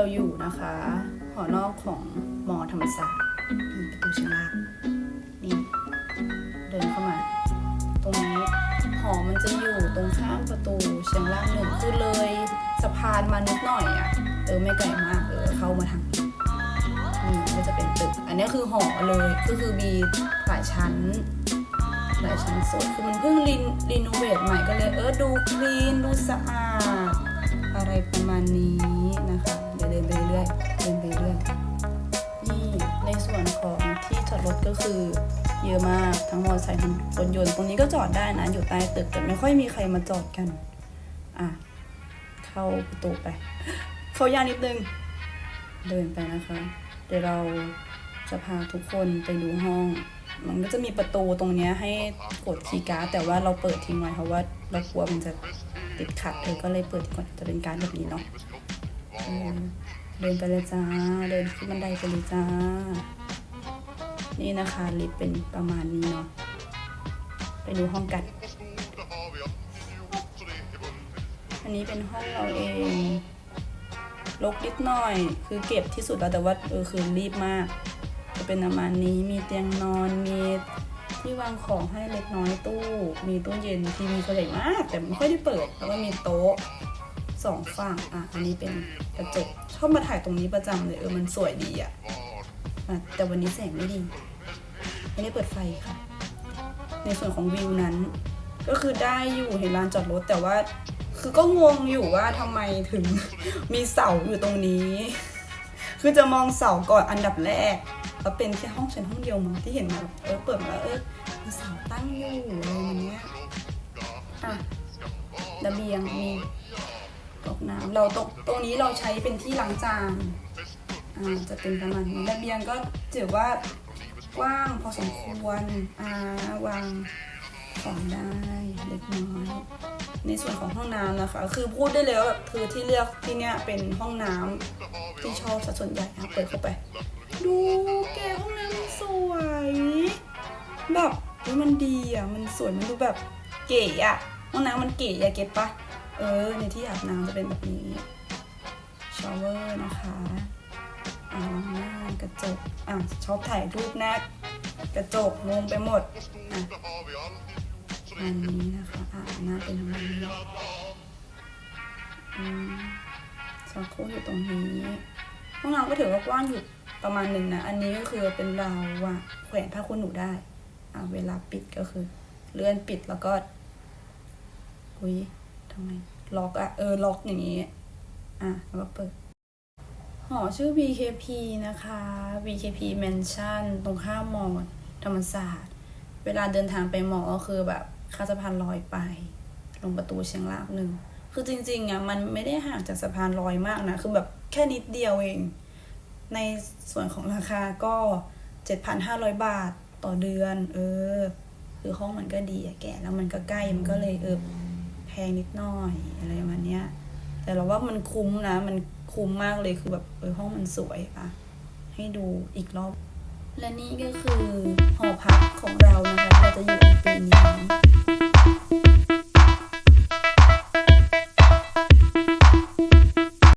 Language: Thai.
เราอยู่นะคะ หอนอกของมอธรรมศาสตร์ประตูชั้นล่างนี่ เดินเข้ามา ตรงนี้หอมันจะอยู่ตรงข้ามประตูเชียงล่างหนึ่งคือเลยสะพานมานิดหน่อยอะ่ะเออไม่ไกลมากเออเข้ามาทางนี้นี่ก็จะเป็นตึก อันนี้คือหอเลยก็คือมีหลายชั้นหลายชั้นสวยคือมันเพิ่งรีรีโนเวทใหม่ก็เลยเออดูคลีนดูสะอาด อะไรประมาณนี้นะคะ เดินไปเรื่อยเดินไปเรื่อยนี่ในส่วนของที่จอดรถก็คือ เยอะมากทั้งมอเตอร์ไซค์ทั้งรถยนต์ตรงนี้ก็จอดได้นะอยู่ใต้ตึกแต่ไม่ค่อยมีใครมาจอดกันอะเข้าประตูไป เขายากนิดนึง เดินไปนะคะ เดี๋ยวเราจะพาทุกคนไปดูห้องมันก็จะมีประตูตรงนี้ให้กดคีย์การ์ดแต่ว่าเราเปิดทิ้งไว้เพราะว่าเรากลัวมันจะติดขัดเธอก็เลยเปิดทิ้งก่อนจะเป็นการแบบนี้เนาะ เดินไปเลยจ้า เดินขึ้นบันไดไปเลยจ้า นี่นะคะลิฟต์เป็นประมาณนี้เนาะ ไปดูห้องกัน อันนี้เป็นห้องเราเองลกนิดหน่อย คือเก็บที่สุดแล้วแต่ว่าเออคือรีบมาก จะเป็นประมาณนี้ มีเตียงนอน มีที่วางของให้เล็กน้อยตู้ มีตู้เย็นทีวีก็ใหญ่มาก แต่ไม่ค่อยได้เปิด แล้วก็มีโต๊ะ สองฝั่งอะอันนี้เป็นกระจกชอบมาถ่ายตรงนี้ประจำเลยเออมันสวยดีอะอะแต่วันนี้แสงไม่ดีไม่ได้เปิดไฟค่ะ ในส่วนของวิวนั้น ก็คือได้อยู่เห็นลานจอดรถแต่ว่า คือก็งงอยู่ว่าทำไมถึงมีเสาอยู่ตรงนี้ คือจะมองเสาก่อนอันดับแรกแล้วเป็นแค่ห้องชั้นห้องเดียวมั้งที่เห็นแบบเออเปิดมาแล้วเออมีเสาตั้งอยู่อะไรแบบเนี้ยอะระเบียงมี ตกน้ำเราตรงตรงนี้เราใช้เป็นที่ล้างจานอ่าจะเป็นประมาณนี้ระเบียงก็ถือว่ากว้างพอสมควรอ่าวางของได้เล็กน้อยในส่วนของห้องน้ำนะคะ คือพูดได้เลยว่าแบบคือที่เลือกที่เนี้ยเป็นห้องน้ำที่ชอบสัดส่วนใหญ่นะเปิดเข้าไป ดูแกห้องน้ำสวย แบบมันดีอะ มันสวยมันดูแบบเก๋อะ ห้องน้ำมันเก๋อะเก็ตปะ เออ ในที่อาบน้ำจะเป็นแบบนี้ชาวเวอร์นะคะอ่างหน้ากระจกอะชอบถ่ายรูปหน้ากระจกงงไปหมดอะอันนี้นะคะอ่าหน้าเป็นประมาณนี้อืมสองคู่อยู่ตรงนี้ห้องน้ำก็ถือว่ากว้างอยู่ประมาณหนึ่งนะ อันนี้ก็คือเป็นราวอะแขวนผ้าคุณหนูได้ อ่าเวลาปิดก็คือ เลื่อนปิดแล้วก็ อุ้ยทำไม ล็อกอะเออล็อกอย่างนี้ อะแล้วก็เปิด หอชื่อ VKP นะคะ VKP Mansion ตรงข้ามมอธรรมศาสตร์ เวลาเดินทางไปมอก็คือแบบข้าสะพานลอยไป ลงประตูเชียงรากหนึ่ง คือจริงๆอะมันไม่ได้ห่างจากสะพานลอยมากนะ คือแบบแค่นิดเดียวเอง ในส่วนของราคาก็ 7,500 บาทต่อเดือน เออ คือห้องมันก็ดีอะแกะแล้วมันก็ใกล้ มันก็เลยเออ แพงนิดหน่อยอะไรประมาณเนี้ย แต่เราว่ามันคุ้มนะ มันคุ้มมากเลยคือแบบเออห้องมันสวยอะให้ดูอีกรอบ และนี่ก็คือหอพักของเรานะคะเราจะอยู่ในปีนี้